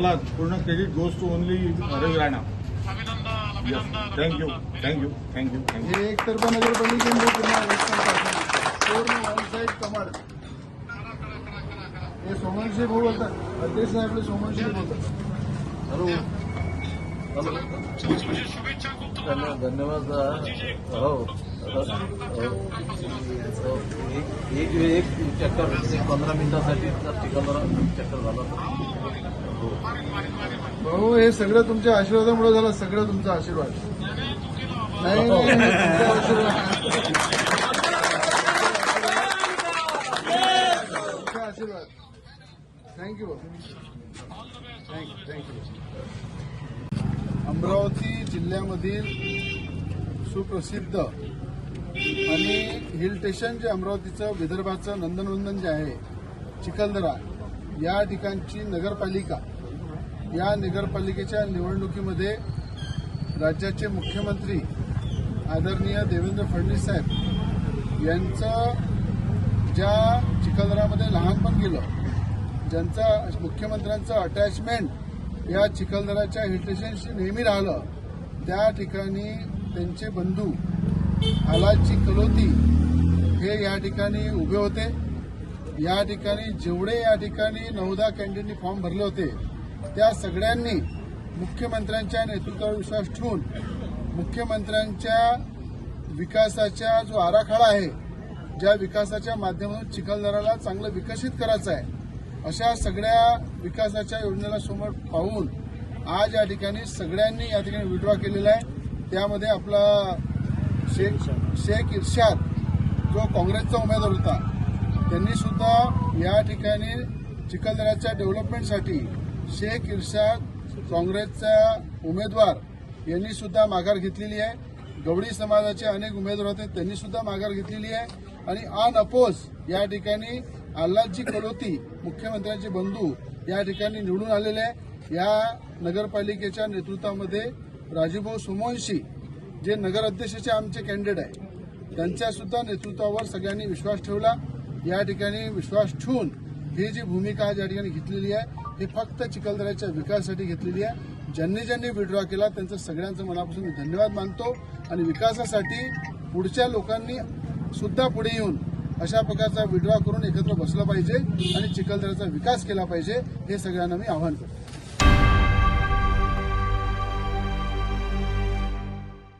चला पूर्ण credit goes to only Ravi Rana thank you thank you thank you thank you हे एकतर्फा नगरपालिकेमध्ये. पूर्ण कमाल हे सोमनशी भाऊ बोलतात अध्यक्ष साहेब सोमनशी बोलतात हॅलो. धन्यवाद धन्यवाद हो. हो. एक एक एक चक्कर एक पंधरा मिनिटासाठी चक्कर झाला. हो भाऊ हे सगळं तुमच्या आशीर्वादामुळे झालं सगळं तुमचा आशीर्वाद. नाही तुमचा आशीर्वाद. आशीर्वाद. थँक्यू थँक्यू थँक्यू अमरावती जिल्ह्यामधील सुप्रसिद्ध आणि हिल स्टेशन जे अमरावतीचं विदर्भाचं नंदनवंदन जे आहे चिखलदरा या ठिकाणची नगरपालिका या नगरपालिकेच्या निवडणुकीमध्ये राज्याचे मुख्यमंत्री आदरणीय देवेंद्र फडणवीस साहेब यांचं ज्या चिखलदरामध्ये लहानपण गेलं ज्यांचा मुख्यमंत्र्यांचं अटॅचमेंट या चिखलदराच्या हिलस्टेशनशी नेहमी राहिलं त्या ठिकाणी त्यांचे बंधू आलाची कलोती हे या ठिकाणी उभे होते. या ठिकाणी जेवढे या ठिकाणी नऊदा कॅन्डिडेटनी फॉर्म भरले होते त्या सगळ्यांनी मुख्यमंत्र्यांच्या नेतृत्वावर विश्वास ठेवून मुख्यमंत्र्यांच्या विकासाचा जो आराखडा आहे ज्या विकासाच्या माध्यमातून चिखलदराला चांगलं विकसित करायचं आहे अशा सगळ्या विकासाच्या योजनेला समोर पाहून आज या ठिकाणी सगळ्यांनी या ठिकाणी विड्रॉ केलेला आहे. त्यामध्ये आपला शेख शेख इर्शाद जो काँग्रेसचा उमेदवार होता त्यांनी सुद्धा या ठिकाणी चिखलदऱ्याच्या डेव्हलपमेंटसाठी शेख इर्शाद काँग्रेसचा उमेदवार यांनी सुद्धा माघार घेतलेली आहे. गवळी समाजाचे अनेक उमेदवार होते त्यांनी सुद्धा माघार घेतलेली आहे. आणि अन अपोज या ठिकाणी आल्हादजी कलोती मुख्यमंत्र्यांचे बंधू या ठिकाणी निवडून आलेले आहे. या नगरपालिकेच्या नेतृत्वामध्ये राजूभाऊ सुमोंशी जे नगर अध्यक्षाचे आमचे कॅन्डिडेट आहे त्यांच्या सुद्धा नेतृत्वावर सगळ्यांनी विश्वास ठेवला. या ठिकाणी विश्वास ठेवून ही जी भूमिका ज्या ठिकाणी घेतलेली आहे ही फक्त चिखलदऱ्याच्या विकासासाठी घेतलेली आहे. ज्यांनी ज्यांनी विड्रॉ केला त्यांचं सगळ्यांचं मनापासून मी धन्यवाद मानतो. आणि विकासासाठी पुढच्या लोकांनी सुद्धा पुढे येऊन अशा प्रकारचा विड्रॉ करून एकत्र बसलं पाहिजे आणि चिखलदऱ्याचा विकास केला पाहिजे हे सगळ्यांना मी आव्हान करतो.